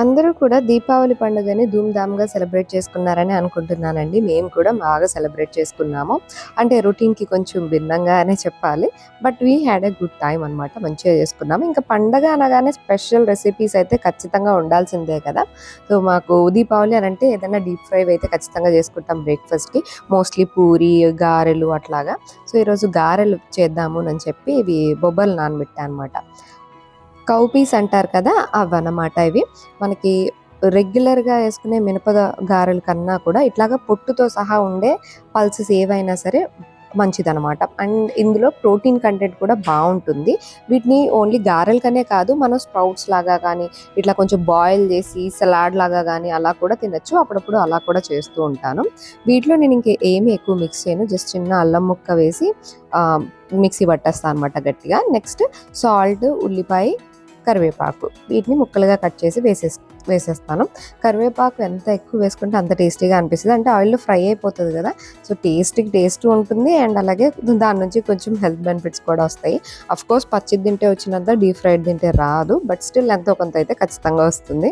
అందరూ కూడా దీపావళి పండుగని ధూమ్ధామ్గా సెలబ్రేట్ చేసుకున్నారని అనుకుంటున్నానండి. మేము కూడా బాగా సెలబ్రేట్ చేసుకున్నాము. అంటే రొటీన్కి కొంచెం భిన్నంగానే చెప్పాలి. But we had a good time అనమాట మంచిగా చేసుకున్నాము. ఇంకా పండగ అనగానే స్పెషల్ రెసిపీస్ అయితే ఖచ్చితంగా ఉండాల్సిందే కదా. సో మాకు దీపావళి అని అంటే ఏదైనా డీప్ ఫ్రై అయితే ఖచ్చితంగా చేసుకుంటాం బ్రేక్ఫాస్ట్కి. మోస్ట్లీ పూరి గారెలు అట్లాగా. సో ఈరోజు గారెలు చేద్దాము అని చెప్పి ఇవి బొబ్బలు నానబెట్టా అనమాట కౌపీస్ అంటారు కదా అవన్నమాట ఇవి. మనకి రెగ్యులర్గా వేసుకునే మినప గారెల కన్నా కూడా ఇట్లాగా పొట్టుతో సహా ఉండే పల్సెస్ ఏవైనా సరే మంచిదనమాట అండ్ ఇందులో ప్రోటీన్ కంటెంట్ కూడా బాగుంటుంది. వీటిని ఓన్లీ గారెలకనే కాదు మనం స్ప్రౌట్స్ లాగా కానీ ఇట్లా కొంచెం బాయిల్ చేసి సలాడ్ లాగా కానీ అలా కూడా తినచ్చు. అప్పుడప్పుడు అలా కూడా చేస్తూ ఉంటాను. వీటిలో నేను ఇంక ఏమి ఎక్కువ మిక్స్ చేయను. జస్ట్ చిన్న అల్లం ముక్క వేసి మిక్సీ పట్టేస్తాను అనమాట గట్టిగా. నెక్స్ట్ సాల్ట్ ఉల్లిపాయ కరివేపాకు. వీటిని ముక్కలుగా కట్ చేసి వేసే వేసేస్తాను. కరివేపాకు ఎంత ఎక్కువ వేసుకుంటే అంత టేస్టీగా అనిపిస్తుంది. అంటే ఆయిల్లో ఫ్రై అయిపోతుంది కదా. సో టేస్ట్కి టేస్ట్ ఉంటుంది. అండ్ అలాగే దాని నుంచి కొంచెం హెల్త్ బెనిఫిట్స్ కూడా వస్తాయి. అఫ్ కోర్స్ పచ్చిది తింటే వచ్చినంత డీప్ ఫ్రైడ్ తింటే రాదు. బట్ స్టిల్ ఎంతో కొంత అయితే ఖచ్చితంగా వస్తుంది.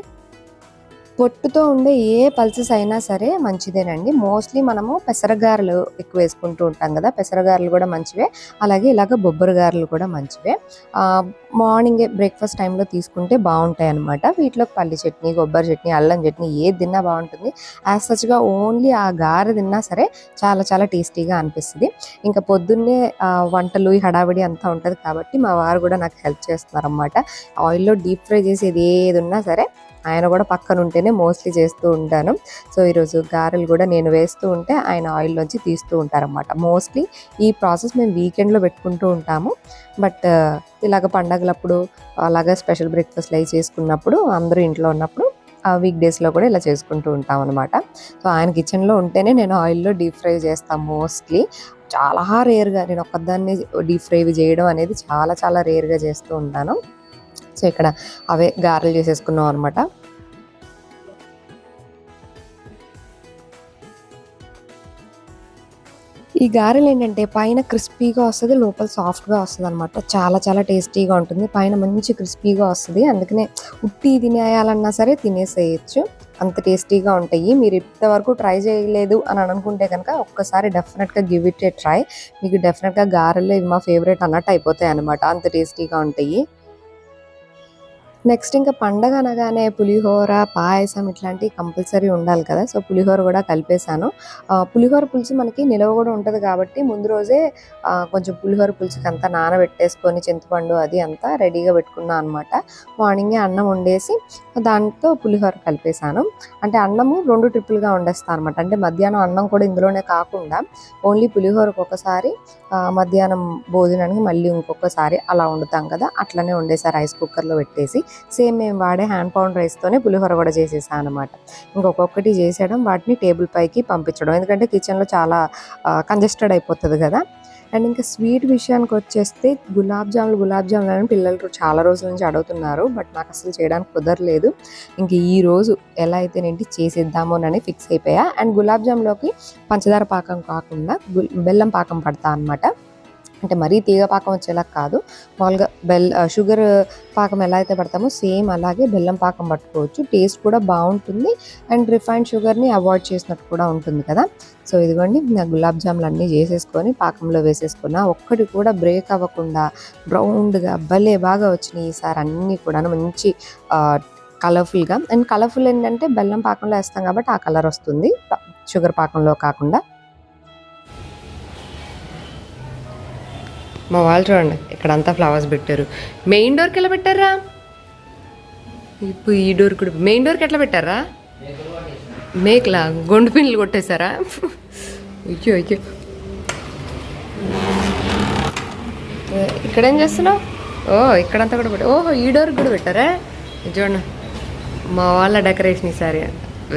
పొట్టుతో ఉండే ఏ పల్సెస్ అయినా సరే మంచిదేనండి. మోస్ట్లీ మనము పెసరగారలు ఎక్కువ వేసుకుంటూ ఉంటాం కదా. పెసరగారలు కూడా మంచివే. అలాగే ఇలాగ బొబ్బరి గారెలు కూడా మంచివే. మార్నింగే బ్రేక్ఫాస్ట్ టైంలో తీసుకుంటే బాగుంటాయి అనమాట వీటిలో పల్లి చట్నీ కొబ్బరి చట్నీ అల్లం చట్నీ ఏది తిన్నా బాగుంటుంది. యాజ్ సచ్గా ఓన్లీ ఆ గారె తిన్నా సరే చాలా చాలా టేస్టీగా అనిపిస్తుంది. ఇంకా పొద్దున్నే వంటలు హడావిడి అంతా ఉంటుంది కాబట్టి మా వారు కూడా నాకు హెల్ప్ చేస్తున్నారు అనమాట ఆయిల్లో డీప్ ఫ్రై చేసేది ఏది ఉన్నా సరే ఆయన కూడా పక్కన ఉంటేనే మోస్ట్లీ చేస్తూ ఉంటాను. సో ఈరోజు గారెలు కూడా నేను వేస్తూ ఉంటే ఆయన ఆయిల్లోంచి తీస్తూ ఉంటారనమాట మోస్ట్లీ ఈ ప్రాసెస్ మేము వీకెండ్లో పెట్టుకుంటూ ఉంటాము. బట్ uh, ఇలాగ పండగలప్పుడు అలాగే స్పెషల్ బ్రేక్ఫాస్ట్లు అవి చేసుకున్నప్పుడు అందరూ ఇంట్లో ఉన్నప్పుడు ఆ వీక్ డేస్లో కూడా ఇలా చేసుకుంటూ ఉంటాం అనమాట సో ఆయన కిచెన్లో ఉంటేనే నేను ఆయిల్లో డీప్ ఫ్రై చేస్తాను మోస్ట్లీ చాలా రేర్గా నేను ఒక్కదాన్ని డీప్ ఫ్రై చేయడం అనేది చాలా చాలా రేర్గా చేస్తూ ఉంటాను. సో ఇక్కడ అవే గారెలు చేసేసుకున్నాం అనమాట ఈ గారెలు ఏంటంటే పైన క్రిస్పీగా వస్తుంది లోపల సాఫ్ట్గా వస్తుంది అనమాట చాలా చాలా టేస్టీగా ఉంటుంది. పైన మంచి క్రిస్పీగా వస్తుంది. అందుకనే ఉట్టి తినేయాలన్నా సరే తినేసేయచ్చు. అంత టేస్టీగా ఉంటాయి. మీరు ఇంతవరకు ట్రై చేయలేదు అని అనుకుంటే కనుక ఒక్కసారి డెఫినెట్గా గివ్ ఇట్ ఏ ట్రై. మీకు డెఫినెట్గా గారెలు ఇవి మా ఫేవరెట్ అన్నట్టు అయిపోతాయి అనమాట అంత టేస్టీగా ఉంటాయి. నెక్స్ట్ ఇంకా పండగ అనగానే పులిహోర పాయసం ఇట్లాంటివి కంపల్సరీ ఉండాలి కదా. సో పులిహోర కూడా కలిపేశాను. పులిహోర పులుసు మనకి నిలవ కూడా ఉంటుంది కాబట్టి ముందు రోజే కొంచెం పులిహోర పులుసుకి అంతా నానబెట్టేసుకొని చింతపండు అది అంతా రెడీగా పెట్టుకున్నాను అనమాట. మార్నింగే అన్నం వండేసి దాంతో పులిహోర కలిపేశాను. అంటే అన్నము రెండు ట్రిప్పులుగా వండేస్తాను అనమాట. అంటే మధ్యాహ్నం అన్నం కూడా ఇందులోనే కాకుండా ఓన్లీ పులిహోరకు ఒకసారి మధ్యాహ్నం భోజనానికి మళ్ళీ ఇంకొకసారి అలా వండుతాం కదా. అట్లనే వండేసా రైస్ కుక్కర్లో పెట్టేసి. సేమ్ మేము వాడే హ్యాండ్ పౌండ్ రైస్తోనే పులిహోర కూడా చేసేసాను అనమాట ఇంకొకటి చేసేయడం వాటిని టేబుల్ పైకి పంపించడం. ఎందుకంటే కిచెన్లో చాలా కంజెస్టెడ్ అయిపోతుంది కదా. అండ్ ఇంకా స్వీట్ విషయానికి వచ్చేస్తే గులాబ్ జాములు గులాబ్ జాములు అని పిల్లలు చాలా రోజుల నుంచి అడుగుతున్నారు. బట్ నాకు అసలు చేయడానికి కుదరలేదు. ఇంక ఈ రోజు ఎలా అయితేనేంటి చేసేద్దామోనని ఫిక్స్ అయిపోయా. అండ్ గులాబ్ జామ్లోకి పంచదార పాకం కాకుండా బెల్లం పాకం పడతా అనమాట అంటే మరీ తీగ పాకం వచ్చేలా కాదు. మామూలుగా బెల్ షుగర్ పాకం ఎలా అయితే పడతామో సేమ్ అలాగే బెల్లం పాకం పట్టుకోవచ్చు. టేస్ట్ కూడా బాగుంటుంది అండ్ రిఫైన్డ్ షుగర్ని అవాయిడ్ చేసినట్టు కూడా ఉంటుంది కదా. సో ఇదిగోండి నా గులాబ్ జాములు అన్నీ చేసేసుకొని పాకంలో వేసేసుకున్నా ఒక్కటి కూడా బ్రేక్ అవ్వకుండా బ్రౌన్డ్గా భలే బాగా వచ్చినాయి ఈసారి అన్నీ కూడా మంచి కలర్ఫుల్గా. అండ్ కలర్ఫుల్ ఏంటంటే బెల్లం పాకంలో వేస్తాం కాబట్టి ఆ కలర్ వస్తుంది. షుగర్ పాకంలో కాకుండా. మా వాళ్ళు చూడండి ఇక్కడ అంతా ఫ్లవర్స్ పెట్టారు మెయిన్ డోర్కి ఎలా పెట్టారా? ఇప్పుడు ఈ డోర్ కూడా మెయిన్ డోర్కి ఎట్లా పెట్టారా? మేకలా? గొండు పిల్లలు కొట్టేశారా? అయ్యో అయ్యో. ఇక్కడ ఏం చేస్తున్నావు? ఓ ఇక్కడంతా కూడా పెట్టా ఓహో ఈ డోర్కి కూడా పెట్టారా? చూడండి మా వాళ్ళ డెకరేషన్ ఈసారి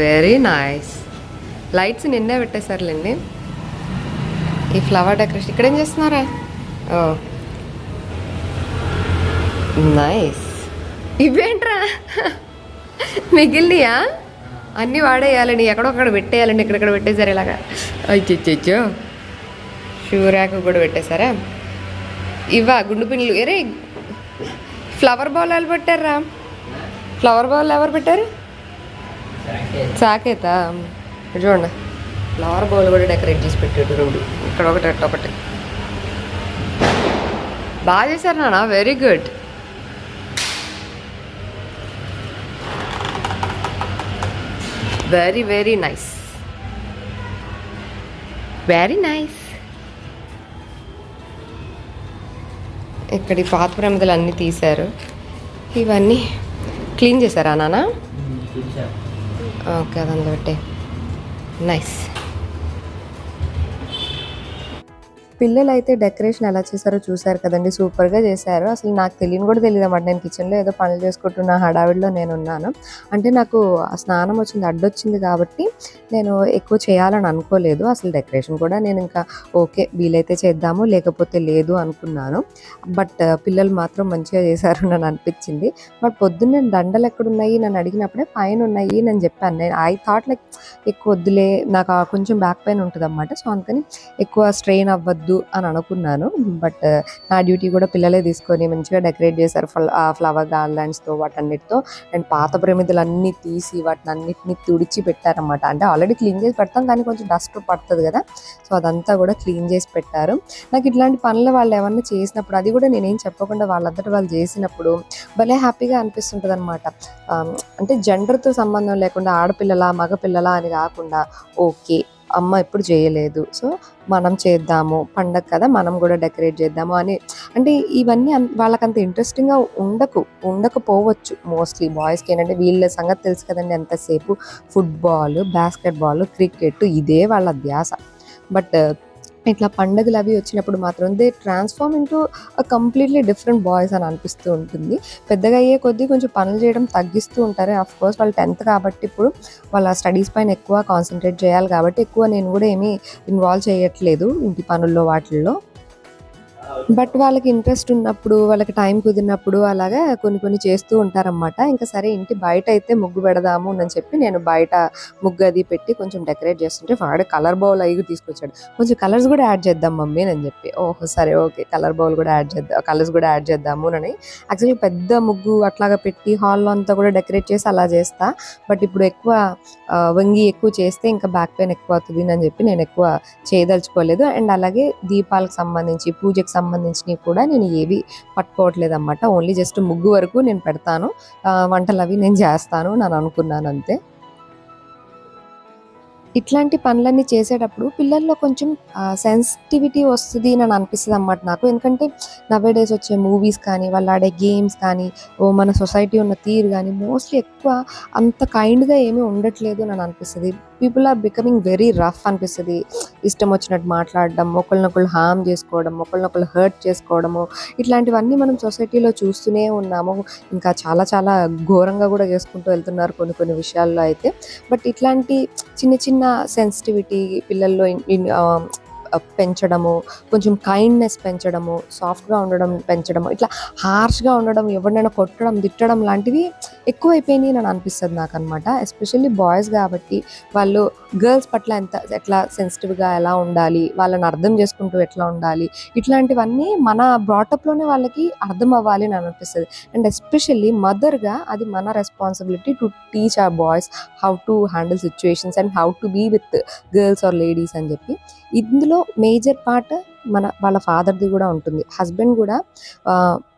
వెరీ నైస్ లైట్స్ నిన్నే పెట్టేశారులేండి. ఈ ఫ్లవర్ డెకరేషన్ ఇక్కడేం చేస్తున్నారా? నైస్ ఇవేంట్రా? మిగిలినయా? అన్నీ వాడేయాలండి ఎక్కడొక్కడ పెట్టేయాలండి ఇక్కడెక్కడ పెట్టేశారు ఇలాగా. అచ్చో షూ ర్యాక్ కూడా పెట్టేశారా? ఇవా గుండు పిన్నులు ఎరే ఫ్లవర్ బౌల్ ఎవరు పెట్టారా ఫ్లవర్ బౌల్ ఎవరు పెట్టారు? సాకేత? చూడండి. ఫ్లవర్ బౌల్ కూడా డెకరేట్ చేసి పెట్టాడు రెండు. ఇక్కడ ఒకటి అట్ట ఒకటి. బాగా చేశారు నాన్న very good very very nice very nice ఇక్కడ ఈ పాత ప్రమిదలు అన్నీ తీశారు. ఇవన్నీ క్లీన్ చేశారా నాన్న? ఓకే అది అందులో పెట్టే. నైస్ పిల్లలు అయితే డెకరేషన్ ఎలా చేశారో చూశారు కదండి సూపర్గా చేశారు. అసలు నాకు తెలియని కూడా తెలియదు అన్నమాట నేను కిచెన్లో ఏదో పనులు చేసుకుంటున్న హడావిడిలో నేను ఉన్నాను అంటే నాకు ఆ స్నానం వచ్చింది అడ్డొచ్చింది కాబట్టి నేను ఎక్కువ చేయాలని అనుకోలేదు. అసలు డెకరేషన్ కూడా నేను ఇంకా ఓకే వీలైతే చేద్దాము లేకపోతే లేదు అనుకున్నాను. బట్ పిల్లలు మాత్రం మంచిగా చేశారు నన్ను అనిపించింది. బట్ పొద్దున్నే దండలు ఎక్కడున్నాయి? నన్ను అడిగినప్పుడే పైన ఉన్నాయి నేను చెప్పాను. నేను ఐ థాట్ లైక్ ఎక్కువ వద్దులే నాకు ఆ కొంచెం బ్యాక్ పెయిన్ ఉంటుంది అనమాట సో అందుకని ఎక్కువ స్ట్రెయిన్ అవ్వద్దు అని అనుకున్నాను. బట్ నా డ్యూటీ కూడా పిల్లలే తీసుకొని మంచిగా డెకరేట్ చేశారు. ఫ్ల ఫ్లవర్ గార్లాండ్స్తో వాటన్నిటితో. అండ్ పాత ప్రమిదలన్నీ తీసి వాటిని అన్నిటిని తుడిచి పెట్టారన్నమాట. అంటే ఆల్రెడీ క్లీన్ చేసి పెడతాం కానీ కొంచెం డస్ట్ పడుతుంది కదా. సో అదంతా కూడా క్లీన్ చేసి పెట్టారు. నాకు ఇట్లాంటి పనులు వాళ్ళు ఏమన్నా చేసినప్పుడు అది కూడా నేనేం చెప్పకుండా వాళ్ళంతటి వాళ్ళు చేసినప్పుడు భలే హ్యాపీగా అనిపిస్తుంటుంది అనమాట అంటే జెండర్తో సంబంధం లేకుండా ఆడపిల్లలా మగపిల్లలా అని కాకుండా ఓకే అమ్మ ఎప్పుడు చేయలేదు. సో మనం చేద్దాము పండగ కదా మనం కూడా డెకరేట్ చేద్దాము అని. అంటే ఇవన్నీ వాళ్ళకంత ఇంట్రెస్టింగ్గా ఉండకు ఉండకపోవచ్చు మోస్ట్లీ. బాయ్స్కి ఏంటంటే వీళ్ళ సంగతి తెలుసు కదండి ఎంతసేపు. ఫుట్బాల్ బాస్కెట్బాల్ క్రికెట్ ఇదే వాళ్ళ ధ్యాస బట్ ఇట్లా పండుగలు అవి వచ్చినప్పుడు మాత్రం they transform into completely different boys అని అనిపిస్తూ ఉంటుంది. పెద్దగా అయ్యే కొద్దీ కొంచెం పనులు చేయడం తగ్గిస్తూ ఉంటారు. అఫ్ కోర్స్ వాళ్ళు టెన్త్ కాబట్టి ఇప్పుడు వాళ్ళ స్టడీస్ పైన ఎక్కువ కాన్సన్ట్రేట్ చేయాలి కాబట్టి ఎక్కువ నేను కూడా ఏమీ ఇన్వాల్వ్ చేయట్లేదు ఇంటి పనుల్లో వాటిల్లో. బట్ వాళ్ళకి ఇంట్రెస్ట్ ఉన్నప్పుడు వాళ్ళకి టైం కుదిరినప్పుడు అలాగా కొన్ని కొన్ని చేస్తూ ఉంటారన్నమాట. ఇంకా సరే ఇంటి బయట అయితే ముగ్గు పెడదాము అని చెప్పి నేను బయట ముగ్గు అది పెట్టి కొంచెం డెకరేట్ చేస్తుంటే వాడు కలర్ బౌల్ అవి తీసుకొచ్చాడు. కొంచెం కలర్స్ కూడా యాడ్ చేద్దాం మమ్మీ అని చెప్పి. ఓహో సరే ఓకే కలర్ బౌల్ కూడా యాడ్ చేద్దాం కలర్స్ కూడా యాడ్ చేద్దాము అని. యాక్చువల్లీ పెద్ద ముగ్గు అట్లాగా పెట్టి హాల్లో అంతా కూడా డెకరేట్ చేసి అలా చేస్తా. బట్ ఇప్పుడు ఎక్కువ వంగి ఎక్కువ చేస్తే ఇంకా బ్యాక్ పెయిన్ ఎక్కువ అవుతుంది అని చెప్పి నేను ఎక్కువ చేయదలుచుకోలేదు. అండ్ అలాగే దీపాలకు సంబంధించి పూజకి సంబంధించినవి కూడా నేను ఏవి పట్టుకోవట్లేదు అనమాట ఓన్లీ జస్ట్ ముగ్గు వరకు నేను పెడతాను. వంటలు అవి నేను చేస్తాను నేను అనుకున్నాను అంతే. ఇట్లాంటి పనులన్నీ చేసేటప్పుడు పిల్లల్లో కొంచెం సెన్సిటివిటీ వస్తుంది అని అనిపిస్తుంది అన్నమాట నాకు. ఎందుకంటే నవే డేస్ వచ్చే మూవీస్ కానీ వాళ్ళు ఆడే గేమ్స్ కానీ ఓ మన సొసైటీ ఉన్న తీరు కానీ మోస్ట్లీ ఎక్కువ అంత కైండ్గా ఏమీ ఉండట్లేదు అని అనిపిస్తుంది. People are becoming very rough అనిపిస్తుంది. ఇష్టం వచ్చినట్టు మాట్లాడడం ఒకళ్ళనొకళ్ళు హామ్ చేసుకోవడం ఒకళ్ళనొకళ్ళు హర్ట్ చేసుకోవడము ఇట్లాంటివన్నీ మనం సొసైటీలో చూస్తూనే ఉన్నాము. ఇంకా చాలా చాలా ఘోరంగా కూడా చేసుకుంటూ వెళ్తున్నారు కొన్ని కొన్ని విషయాల్లో అయితే. బట్ ఇట్లాంటి చిన్న చిన్న సెన్సిటివిటీ పిల్లల్లో పెంచడము కొంచెం కైండ్నెస్ పెంచడము సాఫ్ట్గా ఉండడం పెంచడము ఇట్లా హార్ష్గా ఉండడం ఎవరినైనా కొట్టడం తిట్టడం లాంటివి ఎక్కువైపోయినాయి అని అనిపిస్తుంది నాకు అనమాట ఎస్పెషల్లీ బాయ్స్ కాబట్టి వాళ్ళు గర్ల్స్ పట్ల ఎంత ఎట్లా సెన్సిటివ్గా ఎలా ఉండాలి వాళ్ళని అర్థం చేసుకుంటూ ఎట్లా ఉండాలి ఇట్లాంటివన్నీ మన బ్రాటప్లోనే వాళ్ళకి అర్థం అవ్వాలి అని అనిపిస్తుంది. అండ్ ఎస్పెషల్లీ మదర్గా అది మన responsibility to teach our boys how to handle situations and how to be with girls or ladies అని చెప్పి. ఇందులో మేజర్ పార్ట్ మన వాళ్ళ ఫాదర్ది కూడా ఉంటుంది. హస్బెండ్ కూడా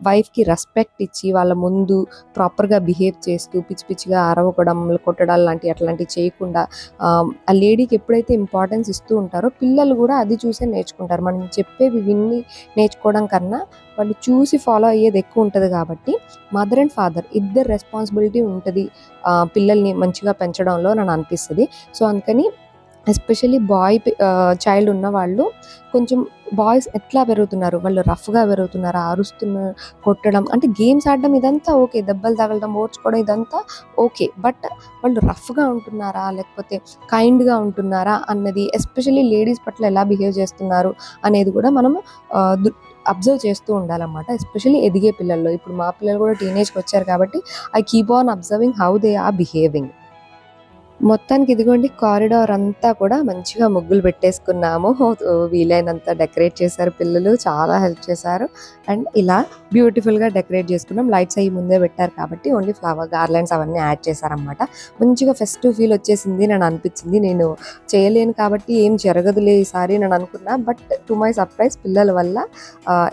వైఫ్కి రెస్పెక్ట్ ఇచ్చి వాళ్ళ ముందు ప్రాపర్గా బిహేవ్ చేస్తూ పిచ్చి పిచ్చిగా అరవకడం కొట్టడాలు లాంటి అట్లాంటివి చేయకుండా ఆ, లేడీకి ఎప్పుడైతే ఇంపార్టెన్స్ ఇస్తూ ఉంటారో పిల్లలు కూడా అది చూసే నేర్చుకుంటారు. మనం చెప్పేవి విన్ని నేర్చుకోవడం కన్నా వాళ్ళు చూసి ఫాలో అయ్యేది ఎక్కువ ఉంటుంది కాబట్టి మదర్ అండ్ ఫాదర్ ఇద్దరు రెస్పాన్సిబిలిటీ ఉంటుంది పిల్లల్ని మంచిగా పెంచడంలో నన్ను అనిపిస్తుంది. సో అందుకని ఎస్పెషల్లీ బాయ్ చైల్డ్ ఉన్న వాళ్ళు కొంచెం బాయ్స్ ఎట్లా పెరుగుతున్నారు? వాళ్ళు రఫ్గా పెరుగుతున్నారా? అరుస్తున్న కొట్టడం అంటే గేమ్స్ ఆడడం ఇదంతా ఓకే. దెబ్బలు తగలడం ఓడ్చుకోవడం ఇదంతా ఓకే. బట్ వాళ్ళు రఫ్గా ఉంటున్నారా? లేకపోతే కైండ్గా ఉంటున్నారా? అన్నది ఎస్పెషల్లీ లేడీస్ పట్ల ఎలా బిహేవ్ చేస్తున్నారు? అనేది కూడా మనం అబ్జర్వ్ చేస్తూ ఉండాలన్నమాట. ఎస్పెషల్లీ ఎదిగే పిల్లల్లో. ఇప్పుడు మా పిల్లలు కూడా టీనేజ్కి వచ్చారు కాబట్టి I keep on observing how they are behaving. మొత్తానికి ఇదిగోండి కారిడార్ అంతా కూడా మంచిగా ముగ్గులు పెట్టేసుకున్నాము. వీలైనంత డెకరేట్ చేశారు పిల్లలు చాలా హెల్ప్ చేశారు. అండ్ ఇలా బ్యూటిఫుల్గా డెకరేట్ చేసుకున్నాం. లైట్స్ అయ్యి ముందే పెట్టారు కాబట్టి ఓన్లీ ఫ్లవర్ గార్లెండ్స్ అవన్నీ యాడ్ చేశారనమాట మంచిగా ఫెస్టివ్ ఫీల్ వచ్చేసింది నేను అనిపించింది. నేను చేయలేను కాబట్టి ఏం జరగదులే ఈసారి నేను అనుకున్నా. బట్ టు మై సర్ప్రైజ్ పిల్లల వల్ల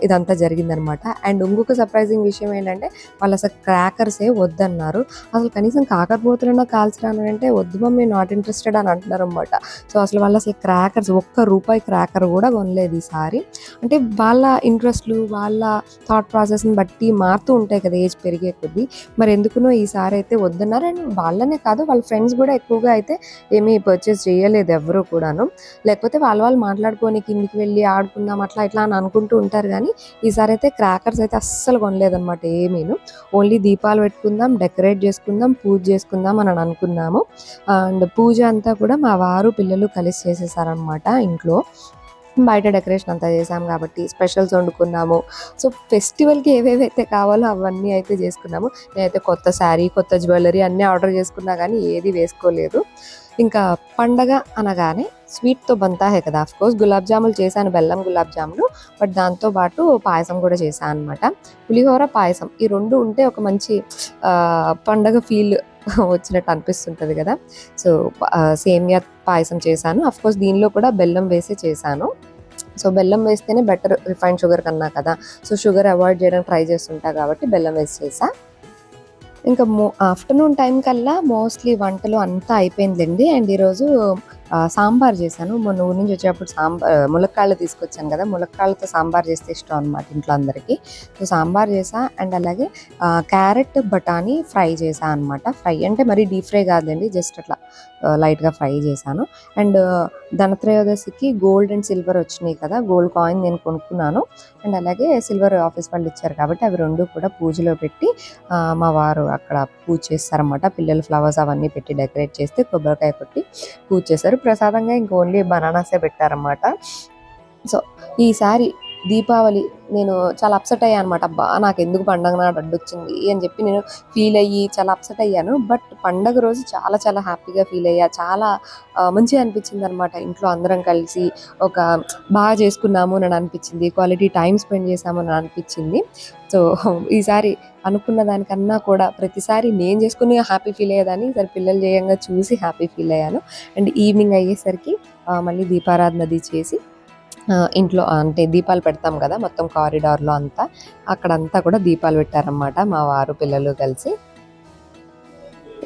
ఇదంతా జరిగిందనమాట అండ్ ఇంకొక సర్ప్రైజింగ్ విషయం ఏంటంటే వాళ్ళు అసలు క్రాకర్సే వద్దన్నారు. అసలు కనీసం కాకరపోతులన్నా కాల్చరానంటే అంటే వద్దు మీరు నాట్ ఇంట్రెస్టెడ్ అని అంటున్నారు అనమాట సో అసలు వాళ్ళు అసలు క్రాకర్స్ ఒక్క రూపాయి క్రాకర్ కూడా కొనలేదు ఈసారి. అంటే వాళ్ళ ఇంట్రెస్ట్లు వాళ్ళ థాట్ ప్రాసెస్ని బట్టి మారుతూ ఉంటాయి కదా ఏజ్ పెరిగే కొద్దీ. మరి ఎందుకునో ఈసారి అయితే వద్దన్నారు. అండ్ వాళ్ళనే కాదు వాళ్ళ ఫ్రెండ్స్ కూడా ఎక్కువగా అయితే ఏమీ పర్చేస్ చేయలేదు ఎవరు కూడాను. లేకపోతే వాళ్ళ వాళ్ళు మాట్లాడుకొని కిందికి వెళ్ళి ఆడుకుందాం అట్లా ఇట్లా అని అనుకుంటూ ఉంటారు కానీ ఈసారి అయితే క్రాకర్స్ అయితే అస్సలు కొనలేదన్నమాట ఏమీను. ఓన్లీ దీపాలు పెట్టుకుందాం డెకరేట్ చేసుకుందాం పూజ చేసుకుందాం అని అనుకున్నాము. అండ్ పూజ అంతా కూడా మా వారు పిల్లలు కలిసి చేసేసారనమాట ఇంట్లో. బయట డెకరేషన్ అంతా చేసాం కాబట్టి స్పెషల్స్ వండుకున్నాము. సో ఫెస్టివల్కి ఏవేవైతే కావాలో అవన్నీ అయితే చేసుకున్నాము. నేనైతే కొత్త శారీ కొత్త జ్యువెలరీ అన్నీ ఆర్డర్ చేసుకున్నా కానీ ఏది వేసుకోలేదు. ఇంకా పండగ అనగానే స్వీట్తో బంతా హే కదా. కోర్స్ గులాబ్ జాములు చేశాను బెల్లం గులాబ్ జాములు బట్ దాంతో పాటు పాయసం కూడా చేశాను అనమాట పులిహోర పాయసం ఈ రెండు ఉంటే ఒక మంచి పండగ ఫీల్ వచ్చినట్టు అనిపిస్తుంటుంది కదా. సో సేమియా పాయసం చేశాను. అఫ్ కోర్స్ దీనిలో కూడా బెల్లం వేసి చేశాను. సో బెల్లం వేస్తేనే బెటర్ రిఫైండ్ షుగర్ కన్నా కదా. సో షుగర్ అవాయిడ్ చేయడానికి ట్రై చేస్తుంటా కాబట్టి బెల్లం వేసి చేసా ఇంకా మో ఆఫ్టర్నూన్ టైం కల్లా మోస్ట్లీ వంటలు అంతా అయిపోయిందండి అండ్ ఈరోజు సాంబార్ చేశాను. మొన్న ఊరి నుంచి వచ్చేటప్పుడు సాంబార్ ములక్కాళ్ళు తీసుకొచ్చాను కదా ములక్కాళ్ళతో సాంబార్ చేస్తే ఇష్టం అనమాట ఇంట్లో అందరికీ. సో సాంబార్ చేసా అండ్ అలాగే క్యారెట్ బఠానీ ఫ్రై చేసా అనమాట ఫ్రై అంటే మరీ డీప్ ఫ్రై కాదండి జస్ట్ అట్లా లైట్గా ఫ్రై చేశాను. అండ్ ధనత్రయోదశికి గోల్డ్ అండ్ సిల్వర్ వచ్చినాయి కదా గోల్డ్ కాయిన్ నేను కొనుక్కున్నాను. అండ్ అలాగే సిల్వర్ ఆఫీస్ వాళ్ళు ఇచ్చారు కాబట్టి అవి రెండు కూడా పూజలో పెట్టి మా వారు అక్కడ పూజ చేస్తారన్నమాట. పిల్లలు ఫ్లవర్స్ అవన్నీ పెట్టి డెకరేట్ చేస్తే కొబ్బరికాయ కొట్టి పూజ చేశారు. ప్రసాదంగా ఇంక ఓన్లీ బనానాసే పెట్టారన్నమాట. సో ఈసారి దీపావళి నేను చాలా అప్సెట్ అయ్యాను అనమాట అబ్బా నాకు ఎందుకు పండగ నాడు అడ్డొచ్చింది అని చెప్పి నేను ఫీల్ అయ్యి చాలా అప్సెట్ అయ్యాను. బట్ పండగ రోజు చాలా చాలా హ్యాపీగా ఫీల్ అయ్యా. చాలా మంచిగా అనిపించింది అనమాట ఇంట్లో అందరం కలిసి ఒక బాగా చేసుకున్నాము అని అనిపించింది. క్వాలిటీ టైం స్పెండ్ చేసాము అని అనిపించింది. సో ఈసారి అనుకున్న దానికన్నా కూడా ప్రతిసారి నేను చేసుకుని హ్యాపీ ఫీల్ అయ్యేదాన్ని. ఈసారి పిల్లలు చేయంగా చూసి హ్యాపీ ఫీల్ అయ్యాను. అండ్ ఈవినింగ్ అయ్యేసరికి మళ్ళీ దీపారాధనది చేసి ఇంట్లో అంటే దీపాలు పెడతాం కదా మొత్తం కారిడార్లో అంతా. అక్కడంతా కూడా దీపాలు పెట్టారన్నమాట మా వారు పిల్లలు కలిసి.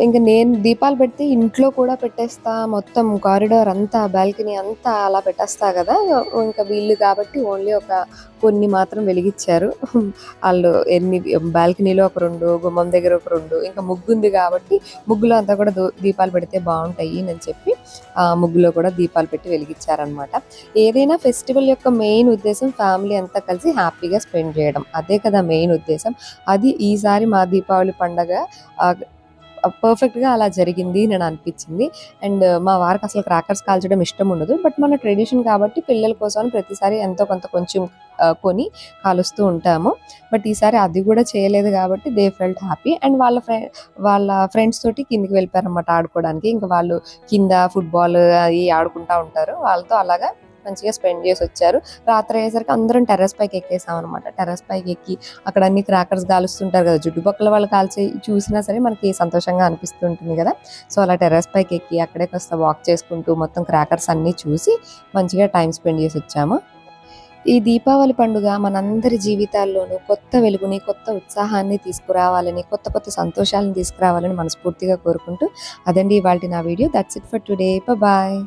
ఇంకా నేను దీపాలు పెడితే ఇంట్లో కూడా పెట్టేస్తా మొత్తం కారిడార్ అంతా బాల్కనీ అంతా అలా పెట్టేస్తా కదా. ఇంకా వీళ్ళు కాబట్టి ఓన్లీ ఒక కొన్ని మాత్రం వెలిగించారు. వాళ్ళు ఎన్ని బాల్కనీలో ఒక రెండు గుమ్మం దగ్గర ఒక రెండు ఇంకా ముగ్గు ఉంది కాబట్టి ముగ్గులో అంతా కూడా దీపాలు పెడితే బాగుంటాయి అని చెప్పి ఆ ముగ్గులో కూడా దీపాలు పెట్టి వెలిగించారనమాట ఏదైనా ఫెస్టివల్ యొక్క మెయిన్ ఉద్దేశం ఫ్యామిలీ అంతా కలిసి హ్యాపీగా స్పెండ్ చేయడం. అదే కదా మెయిన్ ఉద్దేశం. అది ఈసారి మా దీపావళి పండగ పర్ఫెక్ట్గా అలా జరిగింది నేను అనిపించింది. అండ్ uh, మా వారికి అసలు క్రాకర్స్ కాల్చడం ఇష్టం ఉండదు. బట్ మన ట్రెడిషన్ కాబట్టి పిల్లల కోసం ప్రతిసారి ఎంతో కొంత కొంచెం uh, కొని కాలుస్తూ ఉంటాము. బట్ ఈసారి అది కూడా చేయలేదు కాబట్టి దే ఫెల్ట్ హ్యాపీ. అండ్ వాళ్ళ ఫ్రెండ్ వాళ్ళ ఫ్రెండ్స్ తోటి కిందికి వెళ్ళిపోయారన్నమాట ఆడుకోవడానికి. ఇంకా వాళ్ళు కింద ఫుట్బాల్ అవి ఆడుకుంటా ఉంటారు. వాళ్ళతో అలాగా మంచిగా స్పెండ్ చేసి వచ్చారు. రాత్రి అయ్యేసరికి అందరం టెర్రస్ పైకి ఎక్కేసాం అనమాట టెర్రస్ పైకి ఎక్కి అక్కడ అన్ని క్రాకర్స్ కాలుస్తుంటారు కదా చుట్టుపక్కల వాళ్ళు కాల్చి చూసినా సరే మనకి సంతోషంగా అనిపిస్తుంటుంది కదా. సో అలా టెర్రస్ పైకి ఎక్కి అక్కడే కాస్త వాక్ చేసుకుంటూ మొత్తం క్రాకర్స్ అన్నీ చూసి మంచిగా టైం స్పెండ్ చేసి వచ్చాము. ఈ దీపావళి పండుగ మనందరి జీవితాల్లోనూ కొత్త వెలుగుని కొత్త ఉత్సాహాన్ని తీసుకురావాలని కొత్త కొత్త సంతోషాలను తీసుకురావాలని మనస్ఫూర్తిగా కోరుకుంటూ అదండి ఇవాళ నా video. That's it for today bye